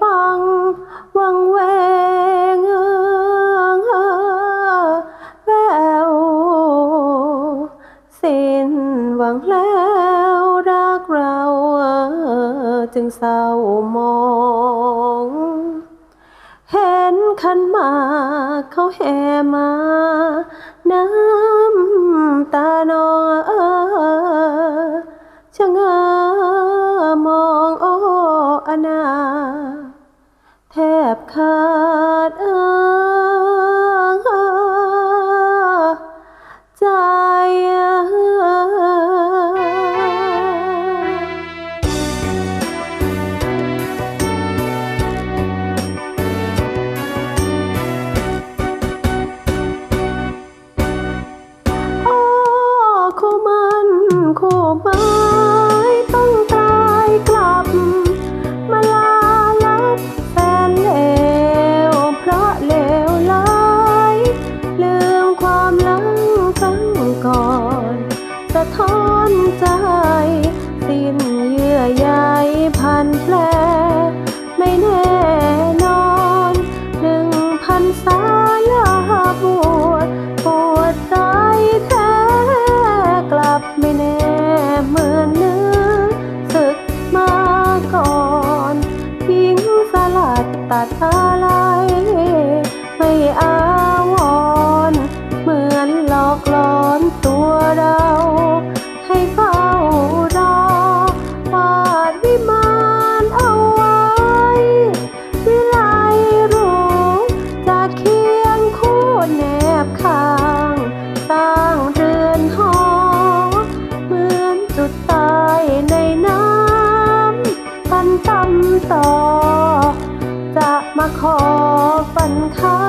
ฟัง วังเวงเออแววสิ้นหวังแล้วรักเราเออจึงเศร้ามอง เห็นขันมาเขาแห่มา น้ำตานองเออ แทบขาดเออ ลัดอะไรไม่อาวรเหมือนหลอกหลอนตัวเรา ให้เฝ้ารอวาดวิมานเอาไว้ วิไลรู้จะเคียงคู่แนบข้างสร้างเรือนหอ เหมือนจุดตายในน้ำปันตำต่อ มาขอฝันข้า